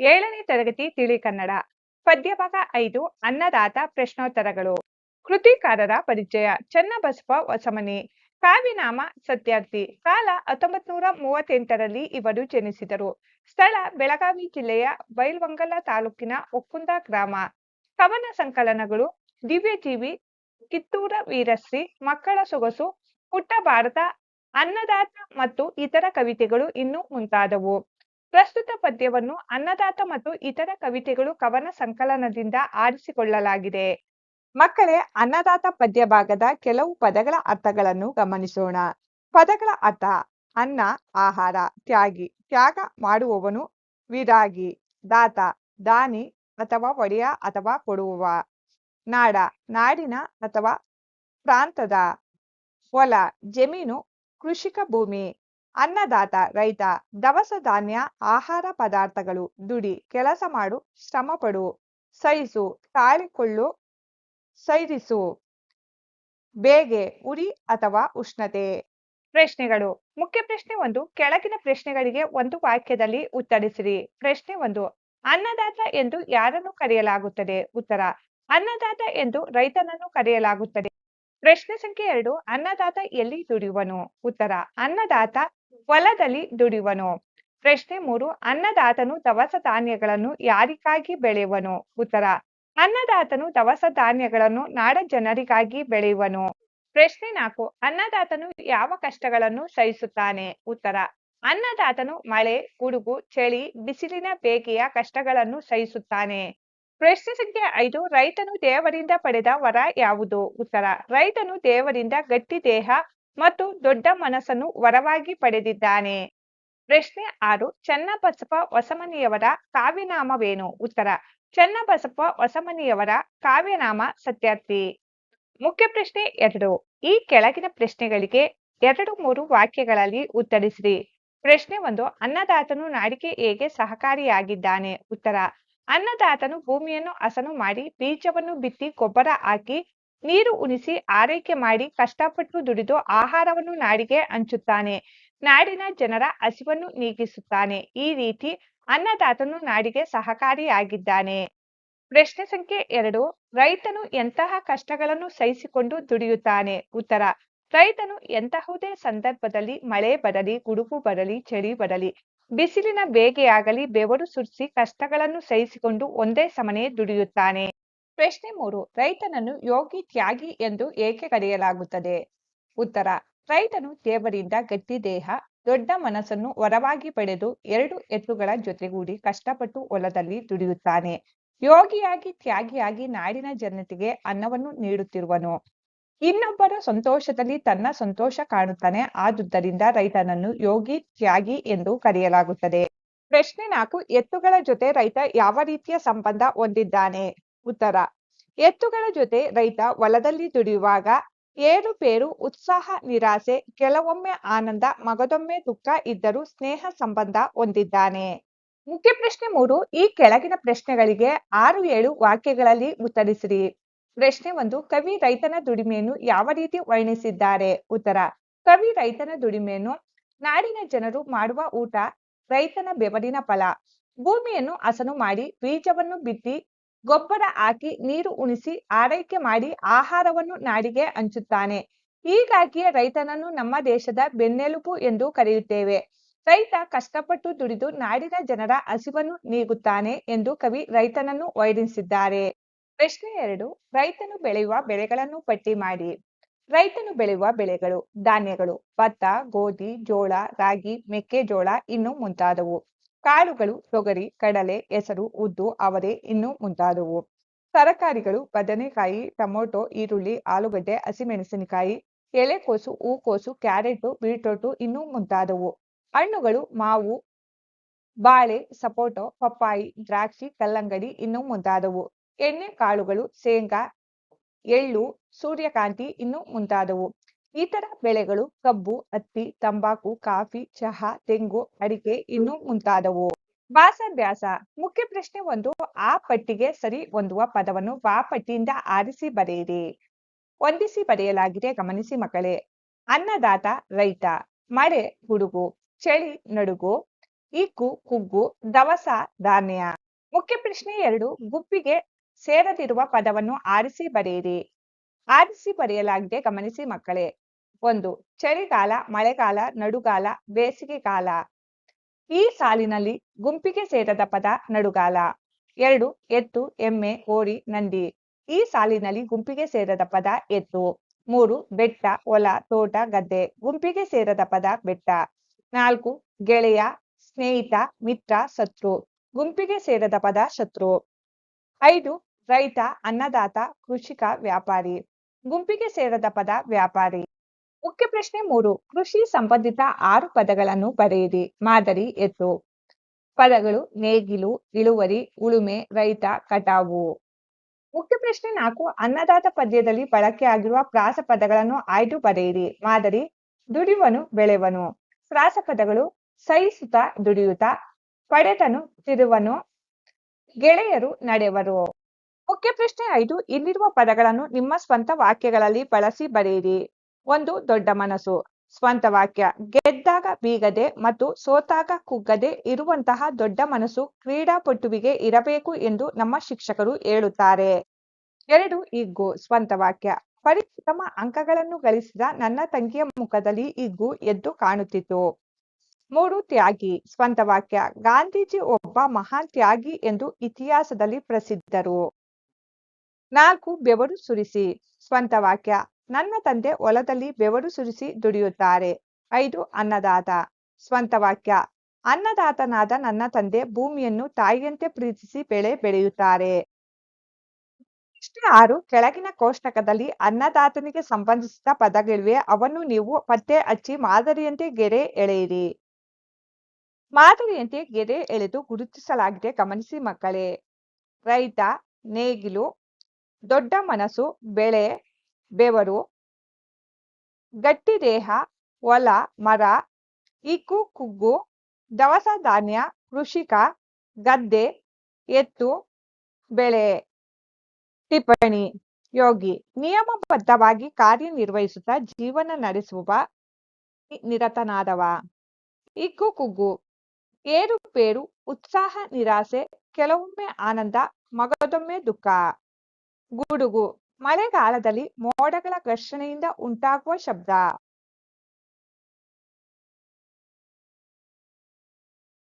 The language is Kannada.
ಏಳನೇ ತರಗತಿ ತಿಳಿ ಕನ್ನಡ. ಪದ್ಯಭಾಗ ಐದು, ಅನ್ನದಾತ ಪ್ರಶ್ನೋತ್ತರಗಳು. ಕೃತಿಕಾರರ ಪರಿಚಯ ಚನ್ನಬಸವ ಹೊಸಮನಿ. ಕಾವ್ಯನಾಮ ಸತ್ಯಾರ್ಥಿ. ಕಾಲ ಹತ್ತೊಂಬತ್ ನೂರ ಮೂವತ್ತೆಂಟರಲ್ಲಿ ಇವರು ಜನಿಸಿದರು. ಸ್ಥಳ ಬೆಳಗಾವಿ ಜಿಲ್ಲೆಯ ಬೈಲ್ವಂಗಲ ತಾಲೂಕಿನ ಒಕ್ಕುಂದ ಗ್ರಾಮ. ಕವನ ಸಂಕಲನಗಳು, ದಿವ್ಯಜೀವಿ, ಕಿತ್ತೂರ ವೀರಶ್ರೀ, ಮಕ್ಕಳ ಸೊಗಸು ಪುಟ್ಟ ಭಾರತ ಅನ್ನದಾತ ಮತ್ತು ಇತರ ಕವಿತೆಗಳು ಇನ್ನೂ ಮುಂತಾದವು. ಪ್ರಸ್ತುತ ಪದ್ಯವನ್ನು ಅನ್ನದಾತ ಮತ್ತು ಇತರ ಕವಿತೆಗಳು ಕವನ ಸಂಕಲನದಿಂದ ಆರಿಸಿಕೊಳ್ಳಲಾಗಿದೆ. ಮಕ್ಕಳೇ, ಅನ್ನದಾತ ಪದ್ಯ ಭಾಗದ ಕೆಲವು ಪದಗಳ ಅರ್ಥಗಳನ್ನು ಗಮನಿಸೋಣ. ಪದಗಳ ಅರ್ಥ, ಅನ್ನ, ಆಹಾರ, ತ್ಯಾಗಿ, ತ್ಯಾಗ ಮಾಡುವವನು ವಿರಾಗಿ, ದಾತ, ದಾನಿ ಅಥವಾ ಒಡೆಯ ಅಥವಾ ಕೊಡುವವ. ನಾಡ, ನಾಡಿನ ಅಥವಾ ಪ್ರಾಂತದ. ಹೊಲ, ಜಮೀನು, ಕೃಷಿಕ ಭೂಮಿ. ಅನ್ನದಾತ, ರೈತ, ದವಸ ಧಾನ್ಯ, ಆಹಾರ ಪದಾರ್ಥಗಳು, ದುಡಿ, ಕೆಲಸ ಮಾಡು, ಶ್ರಮ ಪಡು, ಸಹಿಸು, ತಾಳಿಕೊಳ್ಳು, ಸೈರಿಸು, ಬೇಗೆ, ಉರಿ ಅಥವಾ ಉಷ್ಣತೆ. ಪ್ರಶ್ನೆಗಳು. ಮುಖ್ಯ ಪ್ರಶ್ನೆ ಒಂದು, ಕೆಳಗಿನ ಪ್ರಶ್ನೆಗಳಿಗೆ ಒಂದು ವಾಕ್ಯದಲ್ಲಿ ಉತ್ತರಿಸಿರಿ. ಪ್ರಶ್ನೆ ಒಂದು, ಅನ್ನದಾತ ಎಂದು ಯಾರನ್ನು ಕರೆಯಲಾಗುತ್ತದೆ? ಉತ್ತರ, ಅನ್ನದಾತ ಎಂದು ರೈತನನ್ನು ಕರೆಯಲಾಗುತ್ತದೆ. ಪ್ರಶ್ನೆ ಸಂಖ್ಯೆ ಎರಡು, ಅನ್ನದಾತ ಎಲ್ಲಿ ದುಡಿಯುವನು? ಉತ್ತರ, ಅನ್ನದಾತ ಹೊಲದಲ್ಲಿ ದುಡಿಯುವನು ಪ್ರಶ್ನೆ ಮೂರು, ಅನ್ನದಾತನು ದವಸ ಧಾನ್ಯಗಳನ್ನು ಯಾರಿಗಾಗಿ ಬೆಳೆಯುವನು? ಉತ್ತರ, ಅನ್ನದಾತನು ದವಸ ಧಾನ್ಯಗಳನ್ನು ನಾಡ ಜನರಿಗಾಗಿ ಬೆಳೆಯುವನು. ಪ್ರಶ್ನೆ ನಾಲ್ಕು, ಅನ್ನದಾತನು ಯಾವ ಕಷ್ಟಗಳನ್ನು ಸಹಿಸುತ್ತಾನೆ? ಉತ್ತರ, ಅನ್ನದಾತನು ಮಳೆ, ಗುಡುಗು, ಚಳಿ, ಬಿಸಿಲಿನ ಬೇಗೆಯ ಕಷ್ಟಗಳನ್ನು ಸಹಿಸುತ್ತಾನೆ. ಪ್ರಶ್ನೆ ಸಂಖ್ಯೆ ಐದು, ರೈತನು ದೇವರಿಂದ ಪಡೆದ ವರ ಯಾವುದು? ಉತ್ತರ, ರೈತನು ದೇವರಿಂದ ಗಟ್ಟಿ ದೇಹ ಮತ್ತು ದೊಡ್ಡ ಮನಸ್ಸನ್ನು ವರವಾಗಿ ಪಡೆದಿದ್ದಾನೆ. ಪ್ರಶ್ನೆ ಆರು, ಚನ್ನಬಸಪ್ಪ ಹೊಸಮನಿಯವರ ಕಾವ್ಯನಾಮವೇನು? ಉತ್ತರ, ಚನ್ನಬಸಪ್ಪ ಹೊಸಮನಿಯವರ ಕಾವ್ಯನಾಮ ಸತ್ಯಾರ್ಥಿ. ಮುಖ್ಯ ಪ್ರಶ್ನೆ ಎರಡು, ಈ ಕೆಳಗಿನ ಪ್ರಶ್ನೆಗಳಿಗೆ ಎರಡು ಮೂರು ವಾಕ್ಯಗಳಲ್ಲಿ ಉತ್ತರಿಸಿರಿ. ಪ್ರಶ್ನೆ ಒಂದು, ಅನ್ನದಾತನು ನಾಡಿಗೆ ಹೇಗೆ ಸಹಕಾರಿಯಾಗಿದ್ದಾನೆ? ಉತ್ತರ, ಅನ್ನದಾತನು ಭೂಮಿಯನ್ನು ಹಸನು ಮಾಡಿ ಬೀಜವನ್ನು ಬಿತ್ತಿ ಗೊಬ್ಬರ ಹಾಕಿ ನೀರು ಉಣಿಸಿ ಆರೈಕೆ ಮಾಡಿ ಕಷ್ಟಪಟ್ಟು ದುಡಿದು ಆಹಾರವನ್ನು ನಾಡಿಗೆ ಹಂಚುತ್ತಾನೆ. ನಾಡಿನ ಜನರ ಹಸಿವನ್ನು ನೀಗಿಸುತ್ತಾನೆ. ಈ ರೀತಿ ಅನ್ನದಾತನು ನಾಡಿಗೆ ಸಹಕಾರಿಯಾಗಿದ್ದಾನೆ. ಪ್ರಶ್ನೆ ಸಂಖ್ಯೆ ಎರಡು, ರೈತನು ಎಂತಹ ಕಷ್ಟಗಳನ್ನು ಸಹಿಸಿಕೊಂಡು ದುಡಿಯುತ್ತಾನೆ? ಉತ್ತರ, ರೈತನು ಎಂತಹುದೇ ಸಂದರ್ಭದಲ್ಲಿ ಮಳೆ ಬರಲಿ, ಗುಡುಗು ಬರಲಿ, ಚಳಿ ಬರಲಿ, ಬಿಸಿಲಿನ ಬೇಗೆಯಾಗಲಿ, ಬೆವರು ಸುರಿಸಿ ಕಷ್ಟಗಳನ್ನು ಸಹಿಸಿಕೊಂಡು ಒಂದೇ ಸಮನೆ ದುಡಿಯುತ್ತಾನೆ. ಪ್ರಶ್ನೆ ಮೂರು, ರೈತನನ್ನು ಯೋಗಿ ತ್ಯಾಗಿ ಎಂದು ಏಕೆ ಕರೆಯಲಾಗುತ್ತದೆ? ಉತ್ತರ, ರೈತನು ದೇವರಿಂದ ಗಟ್ಟಿ ದೇಹ, ದೊಡ್ಡ ಮನಸ್ಸನ್ನು ವರವಾಗಿ ಪಡೆದು ಎರಡು ಎತ್ತುಗಳ ಜೊತೆಗೂಡಿ ಕಷ್ಟಪಟ್ಟು ಹೊಲದಲ್ಲಿ ದುಡಿಯುತ್ತಾನೆ. ಯೋಗಿಯಾಗಿ ತ್ಯಾಗಿಯಾಗಿ ನಾಡಿನ ಜನತೆಗೆ ಅನ್ನವನ್ನು ನೀಡುತ್ತಿರುವನು. ಇನ್ನೊಬ್ಬರ ಸಂತೋಷದಲ್ಲಿ ತನ್ನ ಸಂತೋಷ ಕಾಣುತ್ತಾನೆ ಆದುದರಿಂದ ರೈತನನ್ನು ಯೋಗಿ ತ್ಯಾಗಿ ಎಂದು ಕರೆಯಲಾಗುತ್ತದೆ. ಪ್ರಶ್ನೆ ನಾಲ್ಕು, ಎತ್ತುಗಳ ಜೊತೆ ರೈತ ಯಾವ ರೀತಿಯ ಸಂಬಂಧ ಹೊಂದಿದ್ದಾನೆ? ಉತ್ತರ. ಎತ್ತುಗಳ ಜೊತೆ ರೈತ ಹೊಲದಲ್ಲಿ ದುಡಿಯುವಾಗ ಏರುಪೇರು ಉತ್ಸಾಹ, ನಿರಾಸೆ, ಕೆಲವೊಮ್ಮೆ ಆನಂದ, ಮಗದೊಮ್ಮೆ ದುಃಖ ಇದ್ದರೂ ಸ್ನೇಹ ಸಂಬಂಧ ಹೊಂದಿದ್ದಾನೆ. ಮುಖ್ಯ ಪ್ರಶ್ನೆ ಮೂರು, ಈ ಕೆಳಗಿನ ಪ್ರಶ್ನೆಗಳಿಗೆ ಆರು ಏಳು ವಾಕ್ಯಗಳಲ್ಲಿ ಉತ್ತರಿಸಿರಿ. ಪ್ರಶ್ನೆ ಒಂದು, ಕವಿ ರೈತನ ದುಡಿಮೆಯನ್ನು ಯಾವ ರೀತಿ ವರ್ಣಿಸಿದ್ದಾರೆ? ಉತ್ತರ, ಕವಿ ರೈತನ ದುಡಿಮೆಯನ್ನು ನಾಡಿನ ಜನರು ಮಾಡುವ ಊಟ, ರೈತನ ಬೆವರಿನ ಫಲ, ಭೂಮಿಯನ್ನು ಹಸನು ಮಾಡಿ ಬೀಜವನ್ನು ಬಿತ್ತಿ ಗೊಬ್ಬರ ಹಾಕಿ ನೀರು ಉಣಿಸಿ ಆರೈಕೆ ಮಾಡಿ ಆಹಾರವನ್ನು ನಾಡಿಗೆ ಹಂಚುತ್ತಾನೆ. ಹೀಗಾಗಿಯೇ ರೈತನನ್ನು ನಮ್ಮ ದೇಶದ ಬೆನ್ನೆಲುಬು ಎಂದು ಕರೆಯುತ್ತೇವೆ. ರೈತ ಕಷ್ಟಪಟ್ಟು ದುಡಿದು ನಾಡಿನ ಜನರ ಹಸಿವನ್ನು ನೀಗುತ್ತಾನೆ ಎಂದು ಕವಿ ರೈತನನ್ನು ವರ್ಣಿಸಿದ್ದಾರೆ ಪ್ರಶ್ನೆ ಎರಡು, ರೈತನು ಬೆಳೆಯುವ ಬೆಳೆಗಳನ್ನು ಪಟ್ಟಿ ಮಾಡಿ. ರೈತನು ಬೆಳೆಯುವ ಬೆಳೆಗಳು ಧಾನ್ಯಗಳು, ಭತ್ತ, ಗೋಧಿ, ಜೋಳ, ರಾಗಿ, ಮೆಕ್ಕೆಜೋಳ ಇನ್ನು ಮುಂತಾದವು. ಕಾಳುಗಳು, ತೊಗರಿ, ಕಡಲೆ, ಹೆಸರು, ಉದ್ದು ಅವರೆ ಇನ್ನು ಮುಂತಾದವು. ತರಕಾರಿಗಳು, ಬದನೆಕಾಯಿ, ಟೊಮೊಟೊ, ಈರುಳ್ಳಿ, ಆಲೂಗಡ್ಡೆ, ಹಸಿಮೆಣಸಿನಕಾಯಿ, ಎಲೆಕೋಸು, ಹೂಕೋಸು, ಕ್ಯಾರೆಟು, ಬೀಟ್ರೋಟು ಇನ್ನೂ ಮುಂತಾದವು. ಹಣ್ಣುಗಳು, ಮಾವು, ಬಾಳೆ, ಸಪೋಟೊ, ಪಪ್ಪಾಯಿ, ದ್ರಾಕ್ಷಿ, ಕಲ್ಲಂಗಡಿ ಇನ್ನೂ ಮುಂತಾದವು. ಎಣ್ಣೆ, ಕಾಳುಗಳು, ಶೇಂಗಾ, ಎಳ್ಳು, ಸೂರ್ಯಕಾಂತಿ ಇನ್ನೂ ಮುಂತಾದವು. ಇತರ ಬೆಳೆಗಳು ಕಬ್ಬು, ಹತ್ತಿ, ತಂಬಾಕು, ಕಾಫಿ, ಚಹಾ, ತೆಂಗು, ಅಡಿಕೆ ಇನ್ನು ಮುಂತಾದವು. ಭಾಷಾಭ್ಯಾಸ. ಮುಖ್ಯ ಪ್ರಶ್ನೆ ಒಂದು, ಆ ಪಟ್ಟಿಗೆ ಸರಿ ಹೊಂದುವ ಪದವನ್ನು ವಾ ಪಟ್ಟಿಯಿಂದ ಆರಿಸಿ ಬರೆಯಿರಿ. ಹೊಂದಿಸಿ ಬರೆಯಲಾಗಿದೆ, ಗಮನಿಸಿ ಮಕ್ಕಳೇ. ಅನ್ನದಾತ, ರೈತ. ಮಳೆ, ಹುಡುಗು. ಚಳಿ, ನಡುಗು. ಇಕ್ಕು ಕುಗ್ಗು, ದವಸ, ಧಾನ್ಯ. ಮುಖ್ಯ ಪ್ರಶ್ನೆ ಎರಡು ಗುಪ್ಪಿಗೆ ಸೇರದಿರುವ ಪದವನ್ನು ಆರಿಸಿ ಬರೆಯಿರಿ. ಆರಿಸಿ ಬರೆಯಲಾಗಿದೆ, ಗಮನಿಸಿ ಮಕ್ಕಳೇ. ಒಂದು ಚಳಿಗಾಲ, ಮಳೆಗಾಲ, ನಡುಗಾಲ ಬೇಸಿಗೆ ಕಾಲ ಈ ಸಾಲಿನಲ್ಲಿ ಗುಂಪಿಗೆ ಸೇರದ ಪದ ನಡುಗಾಲ. ಎರಡು ಎತ್ತು ಎಮ್ಮೆ ಹೋರಿ ನಂದಿ. ಈ ಸಾಲಿನಲ್ಲಿ ಗುಂಪಿಗೆ ಸೇರದ ಪದ ಎತ್ತು ಮೂರು, ಬೆಟ್ಟ, ಹೊಲ, ತೋಟ, ಗದ್ದೆ. ಗುಂಪಿಗೆ ಸೇರದ ಪದ ಬೆಟ್ಟ. ನಾಲ್ಕು, ಗೆಳೆಯ, ಸ್ನೇಹಿತ, ಮಿತ್ರ, ಶತ್ರು. ಗುಂಪಿಗೆ ಸೇರದ ಪದ ಶತ್ರು. ಐದು, ರೈತ, ಅನ್ನದಾತ, ಕೃಷಿಕ, ವ್ಯಾಪಾರಿ. ಗುಂಪಿಗೆ ಸೇರದ ಪದ ವ್ಯಾಪಾರಿ. ಮುಖ್ಯ ಪ್ರಶ್ನೆ ಮೂರು. ಕೃಷಿ ಸಂಬಂಧಿತ ಆರು ಪದಗಳನ್ನು ಬರೆಯಿರಿ. ಮಾದರಿ, ಎತ್ತು. ಪದಗಳು ನೇಗಿಲು, ಇಳುವರಿ, ಉಳುಮೆ, ರೈತ, ಕಟಾವು. ಮುಖ್ಯ ಪ್ರಶ್ನೆ ನಾಲ್ಕು. ಅನ್ನದಾತ ಪದ್ಯದಲ್ಲಿ ಬಳಕೆಯಾಗಿರುವ ಪ್ರಾಸ ಪದಗಳನ್ನು ಆಯ್ದು ಬರೆಯಿರಿ. ಮಾದರಿ, ದುಡಿಯುವನು, ಬೆಳೆವನು. ಪ್ರಾಸ ಪದಗಳು ಸಹಿಸುತ್ತ, ದುಡಿಯುತ್ತ. ಪಡೆತನು, ತಿರುವನು. ಗೆಳೆಯರು, ನಡೆವರು. ಮುಖ್ಯ ಪ್ರಶ್ನೆ ಐದು. ಇಲ್ಲಿರುವ ಪದಗಳನ್ನು ನಿಮ್ಮ ಸ್ವಂತ ವಾಕ್ಯಗಳಲ್ಲಿ ಬಳಸಿ ಬರೆಯಿರಿ. ಒಂದು ದೊಡ್ಡ ಮನಸ್ಸು. ಸ್ವಂತ ವಾಕ್ಯ. ಗೆದ್ದಾಗ ಬೀಗದೆ ಮತ್ತು ಸೋತಾಗ ಕುಗ್ಗದೆ ಇರುವಂತಹ ದೊಡ್ಡ ಮನಸ್ಸು ಕ್ರೀಡಾಪಟುವಿಗೆ ಇರಬೇಕು ಎಂದು ನಮ್ಮ ಶಿಕ್ಷಕರು ಹೇಳುತ್ತಾರೆ. ಎರಡು, ಇಗ್ಗು. ಸ್ವಂತ ವಾಕ್ಯ. ಪರಿಶ್ರಮ ಅಂಕಗಳನ್ನು ಗಳಿಸಿದ ನನ್ನ ತಂಗಿಯ ಮುಖದಲ್ಲಿ ಇಗ್ಗು ಎದ್ದು ಕಾಣುತ್ತಿತ್ತು. ಮೂರು, ತ್ಯಾಗಿ. ಸ್ವಂತ ವಾಕ್ಯ. ಗಾಂಧೀಜಿ ಒಬ್ಬ ಮಹಾನ್ ತ್ಯಾಗಿ ಎಂದು ಇತಿಹಾಸದಲ್ಲಿ ಪ್ರಸಿದ್ಧರು. ನಾಲ್ಕು, ಬೆವರು ಸುರಿಸಿ. ಸ್ವಂತ ವಾಕ್ಯ. ನನ್ನ ತಂದೆ ಹೊಲದಲ್ಲಿ ಬೆವರು ಸುರಿಸಿ ದುಡಿಯುತ್ತಾರೆ. ಐದು ಅನ್ನದಾತ. ಸ್ವಂತ ವಾಕ್ಯ. ಅನ್ನದಾತನಾದ ನನ್ನ ತಂದೆ ಭೂಮಿಯನ್ನು ತಾಯಿಯಂತೆ ಪ್ರೀತಿಸಿ ಬೆಳೆ ಬೆಳೆಯುತ್ತಾರೆ. ಆರು ಕೆಳಗಿನ ಕೋಷ್ಟಕದಲ್ಲಿ ಅನ್ನದಾತನಿಗೆ ಸಂಬಂಧಿಸಿದ ಪದಗಳಿವೆ. ಅವನ್ನು ನೀವು ಪತ್ತೆ ಹಚ್ಚಿ ಮಾದರಿಯಂತೆ ಗೆರೆ ಎಳೆಯಿರಿ. ಮಾದರಿಯಂತೆ ಗೆರೆ ಎಳೆದು ಗುರುತಿಸಲಾಗಿದೆ. ಗಮನಿಸಿ ಮಕ್ಕಳೇ. ರೈತ, ನೇಗಿಲು, ದೊಡ್ಡ ಮನಸ್ಸು, ಬೆಳೆ ಬೆವರು ಗಟ್ಟಿ ದೇಹ ಹೊಲ ಮರ ಇಕ್ಕು ಕುಗ್ಗು, ದವಸ ಧಾನ್ಯ, ಕೃಷಿಕ, ಗದ್ದೆ, ಎತ್ತು, ಬೆಳೆ, ಟಿಪ್ಪಣಿ, ಯೋಗಿ. ನಿಯಮಬದ್ಧವಾಗಿ ಕಾರ್ಯನಿರ್ವಹಿಸುತ್ತಾ ಜೀವನ ನಡೆಸುವ ನಿರತನಾದವ. ಇಕ್ಕು ಕುಗ್ಗು. ಏರುಪೇರು ಉತ್ಸಾಹ, ನಿರಾಸೆ, ಕೆಲವೊಮ್ಮೆ ಆನಂದ, ಮಗದೊಮ್ಮೆ ದುಃಖ. ಗುಡುಗು. ಮಳೆಗಾಲದಲ್ಲಿ ಮೋಡಗಳ ಘರ್ಷಣೆಯಿಂದ ಉಂಟಾಗುವ ಶಬ್ದ.